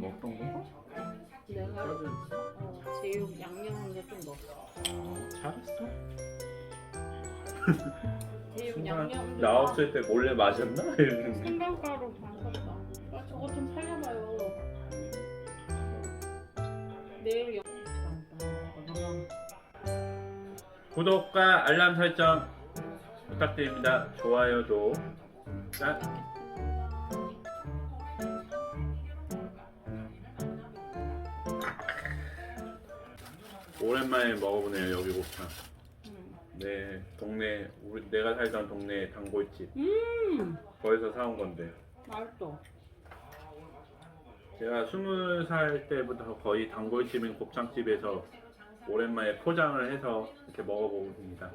먹던 거? 내가 어, 제육 양념한 게좀 넣었어. 아, 잘했어. 제육 순간 양념. 나 없을 때 몰래 마셨나? 생강가루 반쳤다. 아 저거 좀 살려봐요. 내일 영. 구독과 알람 설정 부탁드립니다. 좋아요도 짠. 오랜만에 먹어보네요 여기 곱창. 음. 네 동네 우리 내가 살던 동네 단골집 음, 거기서 사온 건데 맛있어. 제가 스물 살 때부터 거의 단골집인 곱창집에서 오랜만에 포장을 해서 이렇게 먹어봅니다.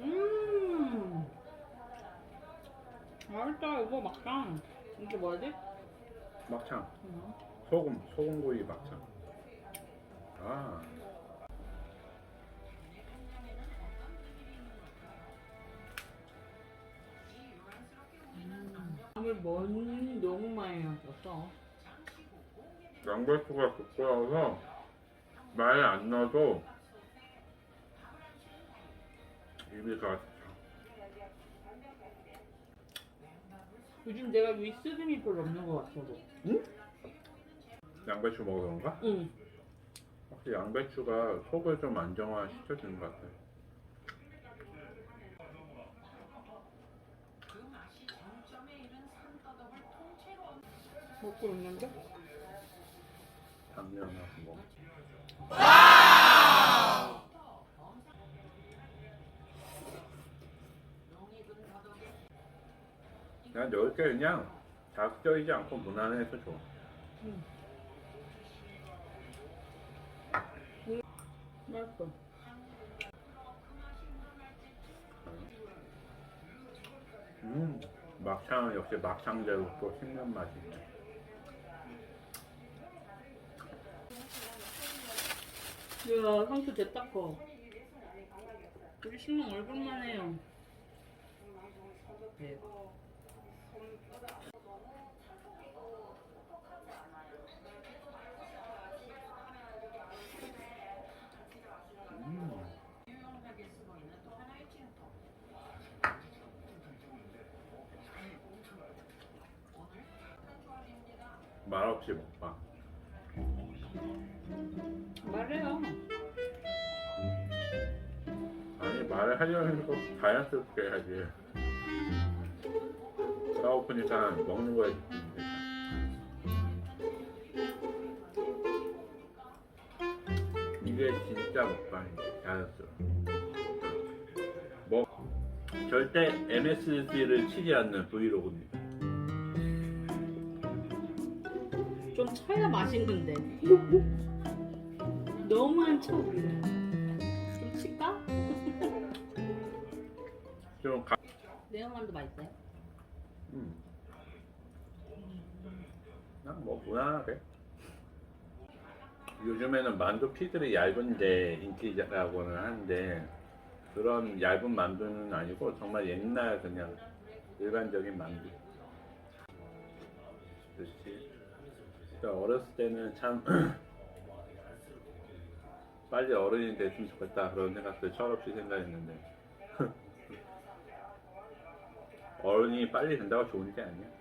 음, 맛있다 이거 막상. 이게 뭐지? 막창 음. 소금 소금구이 막창. 아 밤을 먼 너무 많이 넣었어. 양배추가 부끄러워서 말이 안 나도 입이 가. 요즘 내가 위스듬이 별로 없는 것 같아. 너. 양배추 먹어서 그런가? 응. 확실히 양배추가 속을 좀 안정화 시켜주는 것 같아 먹고 있는데? 당면하고 뭐. 난 넣을 게 그냥 자극적이지 않고 무난해서 좋아. 맛있어. 음, 막창은 역시 막창대로 또 씹는 맛이 있네. 야, 상추 됐다 커. 우리 신랑 얼굴만 해요. 네. 음. 말없이 먹방. 하려면 꼭 자연스럽게 해야지. 싸고프니까 먹는 거에 집중돼. 이게 진짜 먹방이지 자연스러워. 뭐 절대 MSG를 치지 않는 브이로그입니다. 좀 쳐야 맛있는데. 너무 안 쳐, 우리는. 좀 칠까? 좀 가. 매운만두 맛있어요? 음. 그냥 뭐 무난하게. 요즘에는 만두 피들이 얇은데 인기라고는 하는데 그런 얇은 만두는 아니고 정말 옛날 그냥 일반적인 만두. 그렇지. 그러니까 어렸을 때는 참 빨리 어른이 됐으면 좋겠다 그런 생각들 철없이 생각했는데 어른이 빨리 된다고 좋은 게 아니야.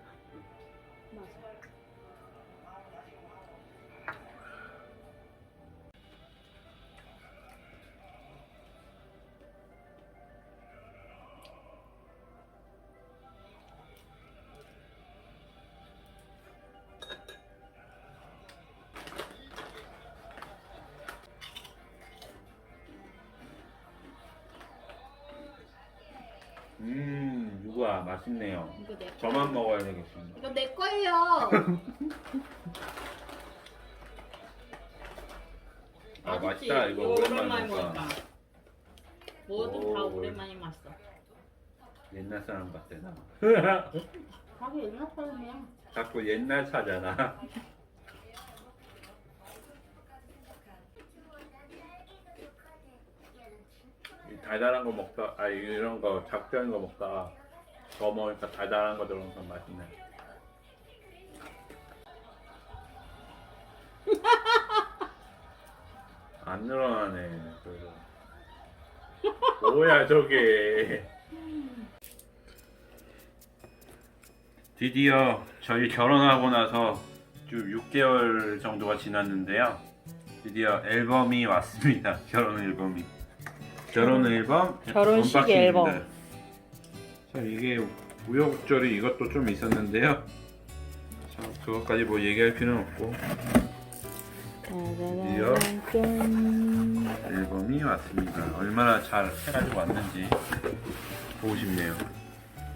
맛있네요. 이거 내 저만 먹어야 되겠습니다. 이거 내 거예요. 아 맛있지? 맛있다 이거 오랜만에 먹었다. 뭐든 다 오. 오랜만에 맛있어. 옛날 사람 같아 나. 하긴 옛날 사람이야. 자꾸 옛날 차잖아. 이 달달한 거 먹다, 아 이런 거 작전 거 먹다 더 먹으니까 달달한 거 들어가서 맛있네. 안 늘어나네. 그래도. 뭐야 저게? 드디어 저희 결혼하고 나서 좀 6개월 정도가 지났는데요. 드디어 앨범이 왔습니다. 결혼 앨범이. 결혼 앨범 결혼식 언박싱입니다. 이게 우여곡절이 이것도 좀 있었는데요. 자 그것까지 뭐 얘기할 필요는 없고 드디어 앨범이 왔습니다. 얼마나 잘 해가지고 왔는지 보고 싶네요.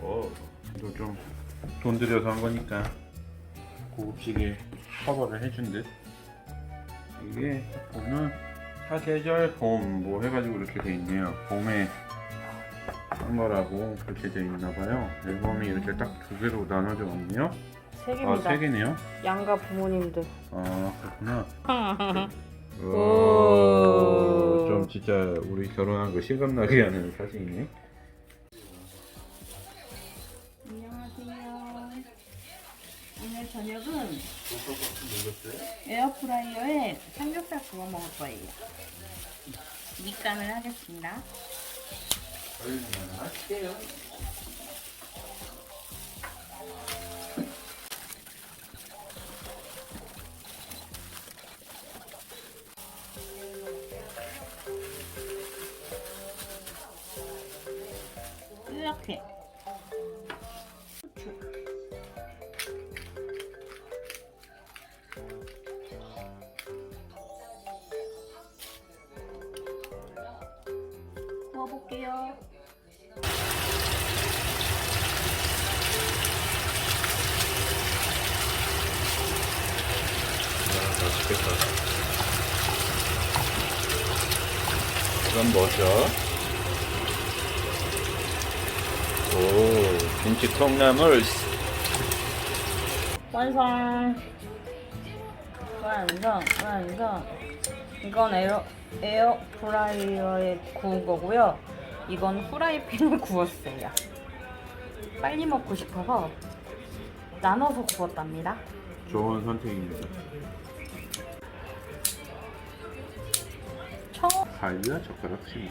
오, 이거 좀돈 들여서 한 거니까 고급지게 커버를 해준 듯. 이게 보면 사계절 봄 뭐 해가지고 이렇게 돼 있네요. 봄에 한 거라고 그렇게 돼 있나 봐요. 앨범이 이렇게 딱 두 개로 나눠져 왔네요. 세 아, 개입니다. 세 개네요. 양가 부모님들. 아, 그렇구나. 오. 오, 좀 진짜 우리 결혼한 거 실감나게 하는 사진이네. 안녕하세요. 오늘 저녁은 에어프라이어에 삼겹살 구워 먹을 거예요. 밑간을 하겠습니다. 이렇게. 구워볼게요. 아, 맛있겠다. 이건 뭐죠? 오, 김치 콩나물. 완성. 완성, 완성. 이건 에어 에어 프라이어에 구운 거고요. 이건 후라이팬에 구웠어요. 빨리 먹고 싶어서 나눠서 구웠답니다. 좋은 선택입니다. 청 가위와 젓가락 심.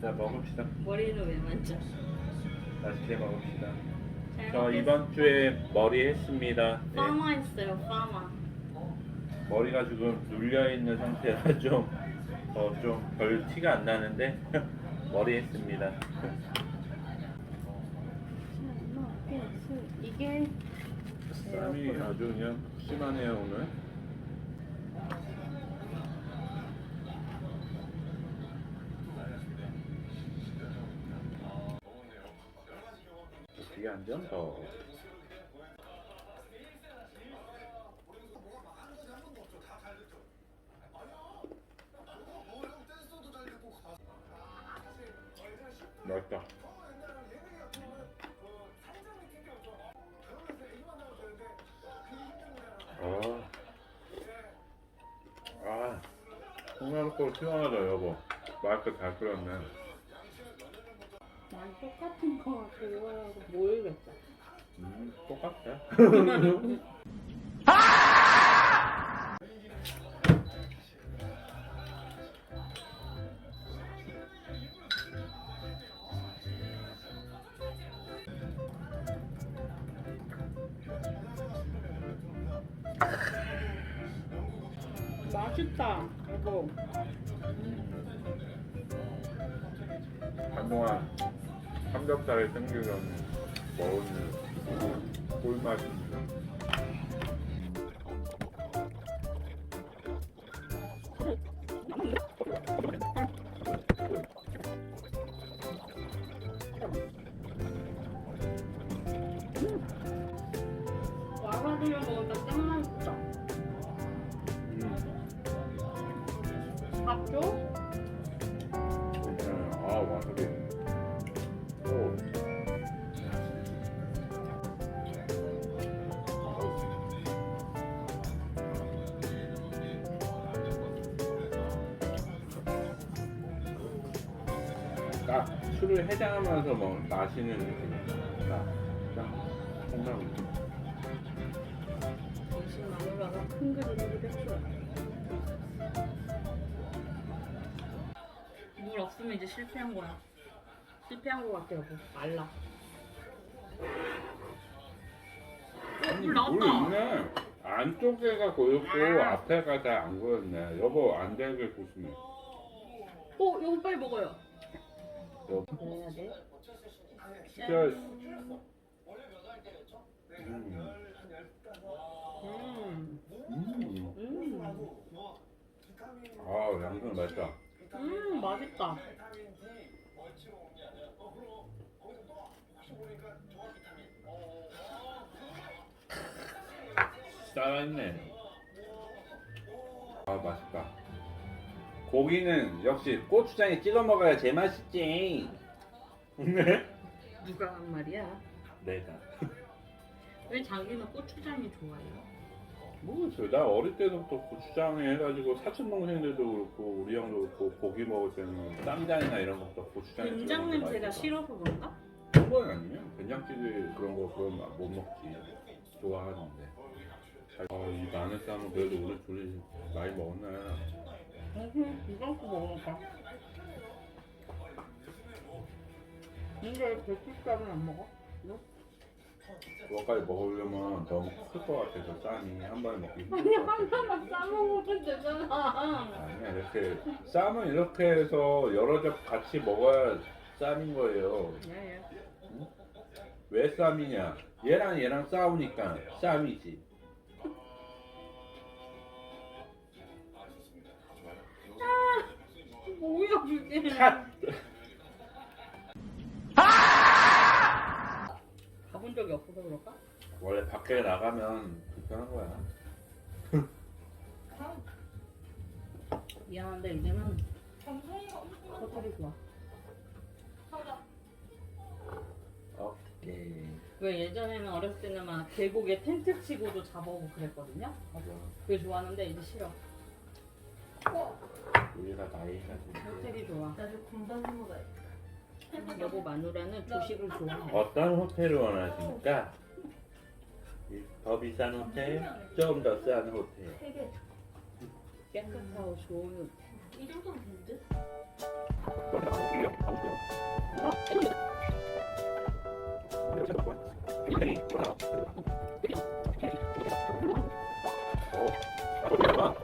자 먹읍시다. 머리는 왜 만져? 맛있게 먹읍시다. 잘 저 먹겠- 이번 주에 머리 했습니다. 네, 파마 했어요, 파마. 머리가 지금 눌려 있는 상태라 좀 어, 좀별 티가 안 나는데 머리 했습니다. 이게 땀이 아주 그냥 심하네요 오늘. 뒤에 앉아? 어. 맛있다. 아, 아, 콩나물국 시원하다 여보. 마이크 잘 끓였네. 난 똑같은 거 같고 모르겠다. 음, 똑같아. 맛있다, 이거. 한동안 삼겹살을 땡기려는 먹는 꿀맛입니다. 와사비를 먹으니까 짱 딱 술을 해장하면서 뭐 마시는 딱 정말 점심 마누라가 큰 그릇으로 했어요. 물 없으면 이제 실패한 거야. 실패한 거 같아 여보. 말라. 어, 물 나왔다. 물 있네. 안쪽에가 고였고 아. 앞에가 다 안 고였네. 여보 안 되게 조심해. 어, 이거 빨리 먹어요. 여보. 그래야 돼. 진짜. 음. 음, 음. 음, 아 양손 맛있다. 음, 맛있다. 살아있네. 아 맛있다. 고기는 역시 고추장에 찍어 먹어야 제맛이지. 네? 누가 한 말이야? 내가. 왜 자기는 고추장이 좋아해요? 모르겠어요. 나 어릴 때부터 고추장에 해가지고 사촌 동생들도 그렇고 우리 형도 그렇고 고기 먹을 때는 쌈장이나 이런 것도 고추장에 된장 냄새가 싫어서 그런가? 그건 아니에요. 된장찌개 그런 거 그런 거못 먹지. 좋아하는데. 잘- 아, 이 마늘 쌈은 그래도 우리 둘이 많이 먹었네. 응, 이거 갖고 먹을까? 근데 백숙감은 안 먹어? 그거까지 먹으려면 너무 클 것 같아서 쌈이 한 번에 먹기 아니 힘들 것 같아. 하나만 싸먹으면 되잖아. 아니야 이렇게 쌈은 이렇게 해서 여러 접 같이 먹어야 쌈인 거예요. 예, 예. 왜 쌈이냐? 얘랑 얘랑 싸우니까 쌈이지. 뭐야 그게? 컷! 가본 적이 없어서 그럴까? 원래 밖에 나가면 불편한 거야. 미안한데 이제는 호텔이 좋아. 오케이. 왜 예전에는 어렸을 때는 막 계곡에 텐트 치고도 자보고 그랬거든요. 맞아. 그게 좋았는데 이제 싫어. 우리가 나이 호텔이 좋아. 나도 군밤 먹어야 여보 마누라는 조식을 아, 좋아해. 어떤 호텔을 원하십니까? 이- 더 비싼 아, 호텔, 좀 더 싼 호텔. 되게 깨끗하고 좋은 이 정도면 된 듯? 어?